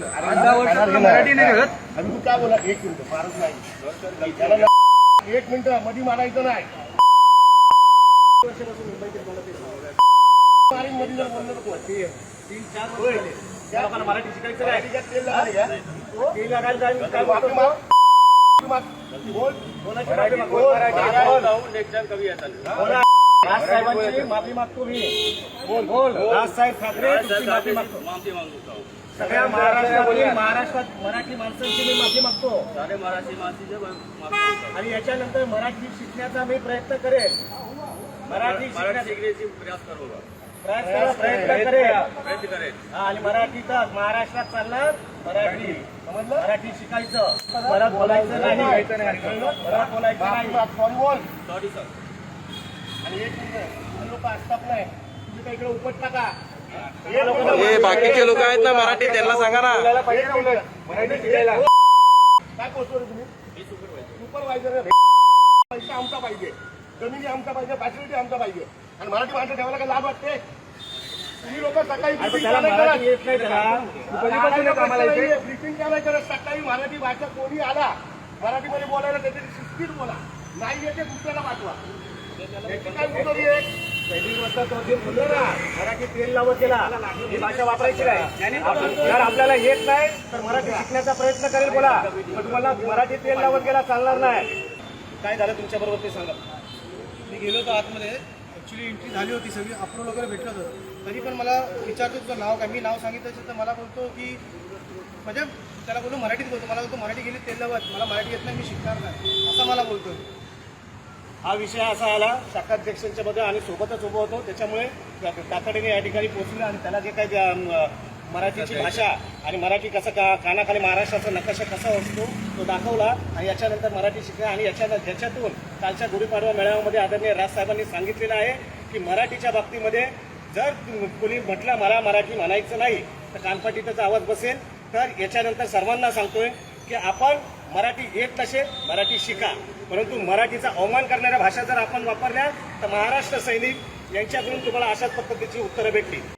मराठी नाही आणि तू काय बोला एक मिनिट फारच नाही त्याला ना- एक मिनिट. मधी मारायचं नाही मारीन मध्ये तीन चार मराठी शिकायचं काय. माफी मागतो? मी. बोल. बोल. राजसाहेब ठाकरे तुमची माफी मागतो. सगळ्या महाराष्ट्रातील महाराष्ट्रात मराठी माणसांची मी माफी मागतो. आणि याच्यानंतर मराठी शिकण्याचा मी प्रयत्न करेल मराठी शिकण्याचा प्रयत्न प्रयत्न करेल. हा, आणि मराठीचा महाराष्ट्रात चालणार. मराठी. समजलं? मराठी शिकायचं. परत बोलायचं नाही. परत बोलायचं नाही. माग. बोल. आणि एक मिनिट. लोक असतात नाही. तुम्ही इकडे उपट टाका. हे बाकीचे लोक आहेत ना मराठी त्यांना सांगा ना. मराठी शिकायला. काय तुम्ही? सुपरवायझर पैसा आमचा पाहिजे. जमिनी आमचा पाहिजे फॅसिलिटी आमचा पाहिजे. आणि मराठी माणसं ठेवायला काय लाभ वाटते? तुम्ही लोक सकाळी अरे पण briefing त्याला का नाही मराठी करत? सकाळी मराठी भाषा कोणी आला मराठीमध्ये बोलायला त्याची शिस्तीत बोला. नाही येते दुसऱ्याला पाठवा. याची काय मुदत मराठी तेल लावत गेला. ही भाषा वापरायची नाही. जर आपल्याला येत नाही तर मराठी शिकण्याचा प्रयत्न करेल बोला. पण तुम्हाला मराठी तेल लावत गेला चालणार नाही. काय झालं तुमच्या बरोबर ते सांगा. मी गेलो होतो आतमध्ये. ॲक्च्युली एंट्री झाली होती सगळी अप्रूव्ह वगैरे भेटलं होतं. तरी पण मला विचारतो तुझं नाव काय? मी नाव सांगितलं असेल तर मला बोलतो की म्हणजे त्याला बोलतो मराठीत बोलतो. मला बोलतो मराठी गेली तेल मला मराठी येत नाही मी शिकणार नाही. असं मला बोलतो हा विषय असा आला शाखाध्यक्षांच्या मध्ये आणि सोबतच उभं होतो. त्याच्यामुळे तातडीने या ठिकाणी पोहोचले आणि त्याला जे काही मराठीची भाषा आणि मराठी कसं का कानाखाली महाराष्ट्राचा नकाशा कसा असतो तो दाखवला. आणि याच्यानंतर मराठी शिकला. आणि याच्या ज्याच्यातून कालच्या गुढीपाडवा मेळाव्यामध्ये आदरणीय राजसाहेबांनी सांगितलेलं आहे की मराठीच्या बाबतीमध्ये जर कोणी म्हटलं मला मराठी म्हणायचं नाही तर कानपाटीचा आवाज बसेल. तर याच्यानंतर सर्वांना सांगतोय की आपण मराठी येत नसेल मराठी शिका. परंतु मराठीचा अवमान करणाऱ्या भाषा जर आपण वापरल्या तर महाराष्ट्र सैनिक यांच्याकडून तुम्हाला अशाच पद्धतीची उत्तरं भेटतील